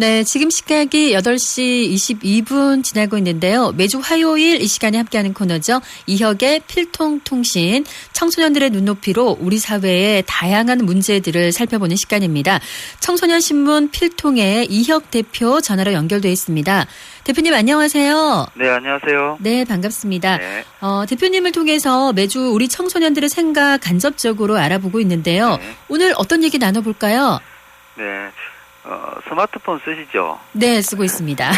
네, 지금 시각이 8시 22분 지나고 있는데요. 매주 화요일 이 시간에 함께하는 코너죠. 이혁의 필통통신. 청소년들의 눈높이로 우리 사회의 다양한 문제들을 살펴보는 시간입니다. 청소년 신문 필통의 이혁 대표 전화로 연결돼 있습니다. 대표님 안녕하세요. 네, 안녕하세요. 네, 반갑습니다. 네. 어, 대표님을 통해서 매주 우리 청소년들의 생각 간접적으로 알아보고 있는데요. 네. 오늘 어떤 얘기 나눠볼까요? 네. 어, 스마트폰 쓰시죠? 네, 쓰고 있습니다.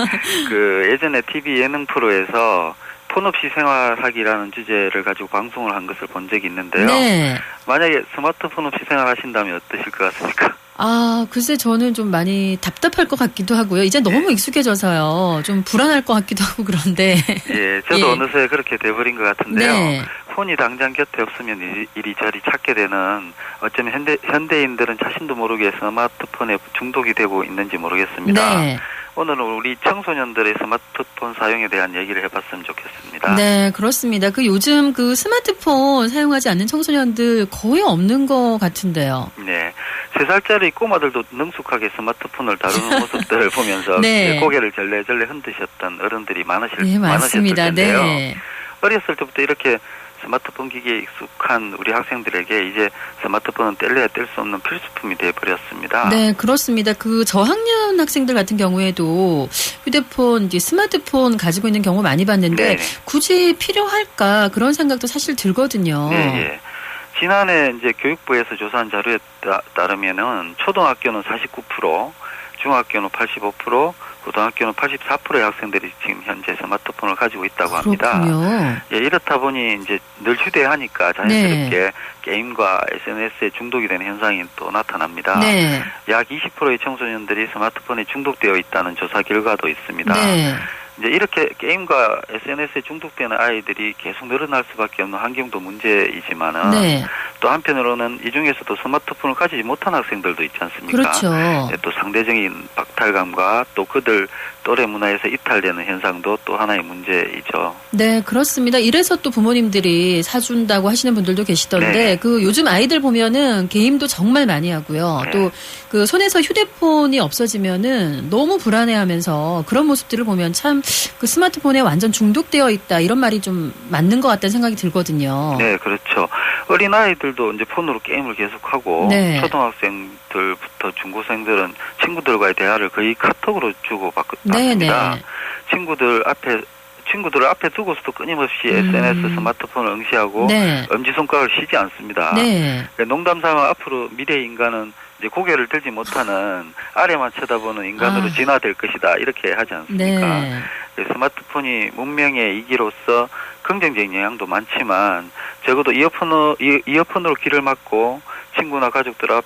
그 예전에 TV 예능 프로에서 폰 없이 생활하기라는 주제를 가지고 방송을 한 것을 본 적이 있는데요. 네. 만약에 스마트폰 없이 생활하신다면 어떠실 것 같습니까? 아, 글쎄 저는 좀 많이 답답할 것 같기도 하고요. 이제 네. 너무 익숙해져서요. 좀 불안할 것 같기도 하고 그런데. 예, 저도 예. 어느새 그렇게 돼버린 것 같은데요. 네. 폰이 당장 곁에 없으면 이리- 이리저리 찾게 되는 어쩌면 현대, 현대인들은 자신도 모르게 스마트폰에 중독이 되고 있는지 모르겠습니다. 네. 오늘은 우리 청소년들의 스마트폰 사용에 대한 얘기를 해봤으면 좋겠습니다. 네, 그렇습니다. 그 요즘 그 스마트폰 사용하지 않는 청소년들 거의 없는 것 같은데요. 네. 세 살짜리 꼬마들도 능숙하게 스마트폰을 다루는 모습들을 보면서 네. 이제 고개를 절레절레 흔드셨던 어른들이 많으실, 네, 많으셨을 맞습니다. 텐데요. 네. 어렸을 때부터 이렇게 스마트폰 기기에 익숙한 우리 학생들에게 이제 스마트폰은 뗄래야 뗄 수 없는 필수품이 되어버렸습니다. 네, 그렇습니다. 그 저학년 학생들 같은 경우에도 휴대폰, 이제 스마트폰 가지고 있는 경우 많이 봤는데 네네. 굳이 필요할까 그런 생각도 사실 들거든요. 네, 예. 지난해 이제 교육부에서 조사한 자료에 따, 따르면은 초등학교는 49%, 중학교는 85%, 고등학교는 84%의 학생들이 지금 현재 스마트폰을 가지고 있다고 합니다. 그렇군요. 예, 이렇다 보니 이제 늘 휴대하니까 자연스럽게 게임과 SNS에 중독이 되는 현상이 또 나타납니다. 네. 약 20%의 청소년들이 스마트폰에 중독되어 있다는 조사 결과도 있습니다. 네. 이제 이렇게 게임과 SNS에 중독되는 아이들이 계속 늘어날 수밖에 없는 환경도 문제이지만은 네. 또 한편으로는 이 중에서도 스마트폰을 가지지 못한 학생들도 있지 않습니까? 그렇죠. 예, 또 상대적인 박탈감과 또 그들 또래 문화에서 이탈되는 현상도 또 하나의 문제이죠. 네, 그렇습니다. 이래서 또 부모님들이 사준다고 하시는 분들도 계시던데, 네. 그 요즘 아이들 보면은 게임도 정말 많이 하고요. 네. 또그 손에서 휴대폰이 없어지면은 너무 불안해하면서 그런 모습들을 보면 참그 스마트폰에 완전 중독되어 있다 이런 말이 좀 맞는 것 같다는 생각이 들거든요. 네, 그렇죠. 어린 아이들도 이제 폰으로 게임을 계속하고 네. 초등학생들부터 중고생들은 친구들과의 대화를 거의 카톡으로 주고 받, 네, 받습니다. 네. 친구들 앞에 친구들을 앞에 두고서도 끊임없이 음. SNS, 스마트폰을 응시하고 네. 엄지 손가락을 쉬지 않습니다. 네. 농담 삼아 앞으로 미래 인간은 이제 고개를 들지 못하는 아래만 쳐다보는 인간으로 아. 진화될 것이다 이렇게 하지 않습니까? 네. 그 스마트폰이 문명의 이기로서 긍정적인 영향도 많지만 적어도 이어폰으로, 이- 이어폰으로 귀를 막고 친구나 가족들 앞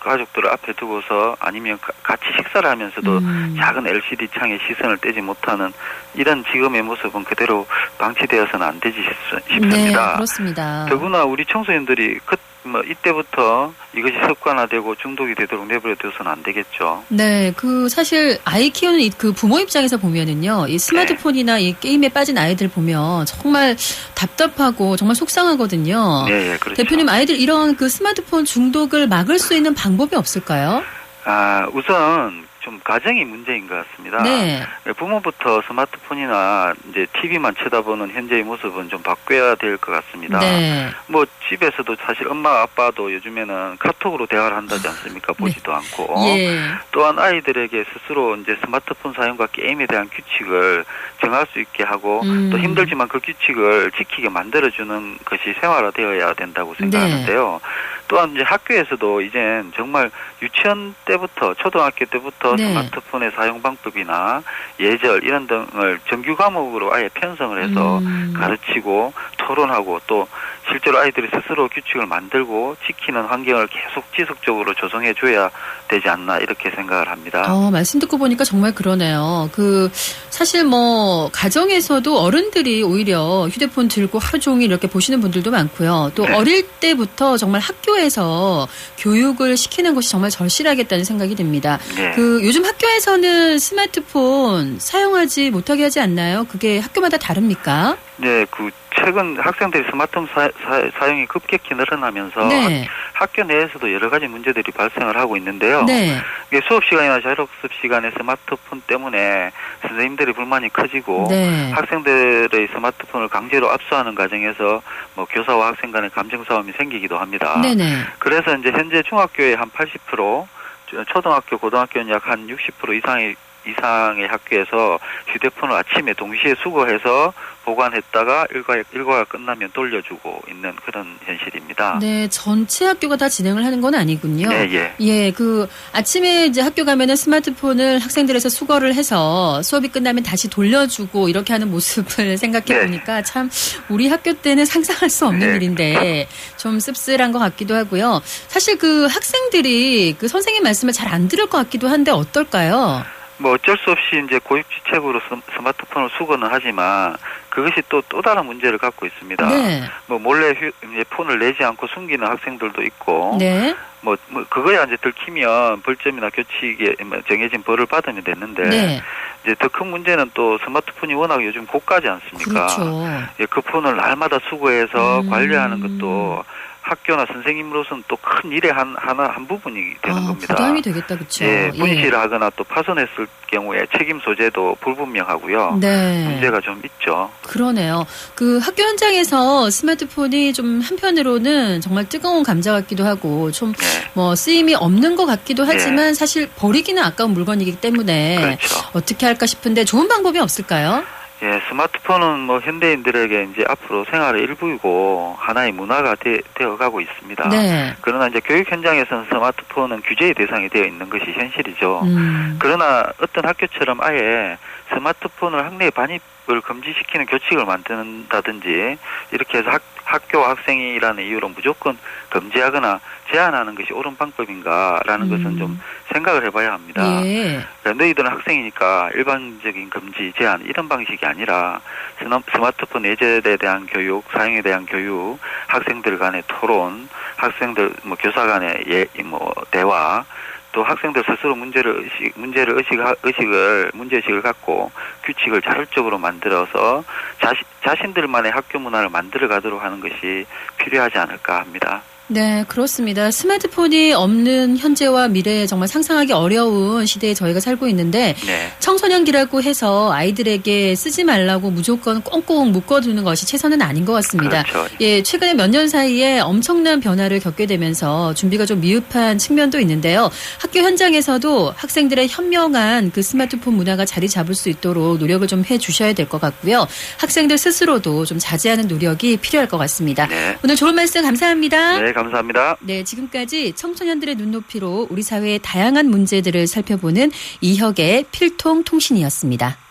가족들을 앞에 두고서 아니면 가- 같이 식사를 하면서도 음. 작은 LCD 창에 시선을 떼지 못하는 이런 지금의 모습은 그대로 방치되어서는 안 되지 싶- 네, 싶습니다. 그렇습니다. 더구나 우리 청소년들이 그, 뭐 이때부터 이것이 습관화되고 중독이 되도록 내버려 둬서는 안 되겠죠. 네, 그 사실 아이 키우는 이- 그 부모 입장에서 보면은요, 이 스마트폰이나 이 게임에 빠진 아이들 보면 정말 답답하고 정말 속상하거든요. 네, 예, 그렇죠. 대표님 아이들 이런 그 스마트폰 중독을 막을 수 있는 방법이 없을까요? 아, 우선 좀 가정이 문제인 것 같습니다. 네, 부모부터 스마트폰이나 이제 TV만 쳐다보는 현재의 모습은 좀 바뀌어야 될 것 같습니다. 네, 뭐 집에서도 사실 엄마 아빠도 요즘에는 카톡으로 대화를 한다지 않습니까? 보지도 않고. 예, 또한 아이들에게 스스로 이제 스마트폰 사용과 게임에 대한 규칙을 정할 수 있게 하고 음. 또 힘들지만 그 규칙을 지키게 만들어주는 것이 생활화되어야 된다고 생각하는데요. 네. 또한 이제 학교에서도 이젠 정말 유치원 때부터 초등학교 때부터 네. 스마트폰의 사용 방법이나 예절 이런 등을 정규 과목으로 아예 편성을 해서 음. 가르치고 토론하고 또 실제로 아이들이 스스로 규칙을 만들고 지키는 환경을 계속 지속적으로 조성해 줘야 되지 않나 이렇게 생각을 합니다. 어, 말씀 듣고 보니까 정말 그러네요. 그, 사실 뭐, 가정에서도 어른들이 오히려 휴대폰 들고 하루 종일 이렇게 보시는 분들도 많고요. 또 네. 어릴 때부터 정말 학교에서 교육을 시키는 것이 정말 절실하겠다는 생각이 듭니다. 네. 그, 요즘 학교에서는 스마트폰 사용하지 못하게 하지 않나요? 그게 학교마다 다릅니까? 네, 그 최근 학생들이 스마트폰 사, 사, 용이 급격히 늘어나면서 네. 학 교 내에서도 여러 가지 문제들이 발생을 하고 있는데요. 네. 이게 수업 시간이나 자율학습 시간에 스마트폰 때문에 선생님들의 불만이 커지고 네. 학생들의 스마트폰을 강제로 압수하는 과정에서 뭐 교사와 학생 간의 감정 싸움이 생기기도 합니다. 네네. 그래서 이제 현재 중학교의 한 80%, 초- 초등학교, 고등학교는 약 한 60% 이상의 이상의 학교에서 휴대폰을 아침에 동시에 수거해서 보관했다가 일과 일과가 끝나면 돌려주고 있는 그런 현실입니다. 네, 전체 학교가 다 진행을 하는 건 아니군요. 네, 예. 예, 그 아침에 이제 학교 가면은 스마트폰을 학생들에서 수거를 해서 수업이 끝나면 다시 돌려주고 이렇게 하는 모습을 생각해 네. 보니까 참 우리 학교 때는 상상할 수 없는 네. 일인데 좀 씁쓸한 것 같기도 하고요. 사실 그 학생들이 그 선생님 말씀을 잘 안 들을 것 같기도 한데 어떨까요? 뭐 어쩔 수 없이 이제 고육지책으로 스- 스마트폰을 수거는 하지만 그것이 또 또 다른 문제를 갖고 있습니다. 네, 뭐 몰래 휴, 이제 폰을 내지 않고 숨기는 학생들도 있고 네, 뭐, 뭐 그거야 이제 들키면 벌점이나 교칙에 뭐 정해진 벌을 받으면 됐는데 네, 이제 더 큰 문제는 또 스마트폰이 워낙 요즘 고가지 않습니까? 그렇죠. 예, 그 폰을 날마다 수거해서 음. 관리하는 것도 학교나 선생님으로서는 또 큰 일의 한 하나 한 부분이 되는 아, 겁니다. 부담이 되겠다, 그렇죠. 예, 분실하거나 또 파손했을 경우에 책임 소재도 불분명하고요. 네. 문제가 좀 있죠. 그러네요. 그 학교 현장에서 스마트폰이 좀 한편으로는 정말 뜨거운 감자 같기도 하고 좀 네, 뭐 쓰임이 없는 것 같기도 하지만 사실 버리기는 아까운 물건이기 때문에 그렇죠. 어떻게 할까 싶은데 좋은 방법이 없을까요? 예, 스마트폰은 뭐 현대인들에게 이제 앞으로 생활의 일부이고 하나의 문화가 되, 어가고 있습니다. 네. 그러나 이제 교육 현장에서는 스마트폰은 규제의 대상이 되어 있는 것이 현실이죠. 음. 그러나 어떤 학교처럼 아예 스마트폰을 학내에 반입을 금지시키는 교칙을 만든다든지 이렇게 해서 학, 학교와 학생이라는 이유로 무조건 금지하거나 제한하는 것이 옳은 방법인가라는 음. 것은 좀 생각을 해봐야 합니다. 예. 그러니까 너희들은 학생이니까 일반적인 금지, 제한 이런 방식이 아니라 스마- 스마트폰 예절에 대한 교육, 사용에 대한 교육, 학생들 간의 토론, 학생들 뭐 교사 간의 예, 뭐 대화, 또 학생들 스스로 문제를 의식, 문제를 의식, 의식을 문제 의식을 갖고 규칙을 자율적으로 만들어서 자신 자신들만의 학교 문화를 만들어 가도록 하는 것이 필요하지 않을까 합니다. 네, 그렇습니다. 스마트폰이 없는 현재와 미래에 정말 상상하기 어려운 시대에 저희가 살고 있는데 네, 청소년기라고 해서 아이들에게 쓰지 말라고 무조건 꽁꽁 묶어두는 것이 최선은 아닌 것 같습니다. 그렇죠. 예, 최근에 몇 년 사이에 엄청난 변화를 겪게 되면서 준비가 좀 미흡한 측면도 있는데요. 학교 현장에서도 학생들의 현명한 그 스마트폰 문화가 자리 잡을 수 있도록 노력을 좀 해 주셔야 될 것 같고요. 학생들 스스로도 좀 자제하는 노력이 필요할 것 같습니다. 네, 오늘 좋은 말씀 감사합니다. 네, 감사합니다. 네, 지금까지 청소년들의 눈높이로 우리 사회의 다양한 문제들을 살펴보는 이혁의 필통 통신이었습니다.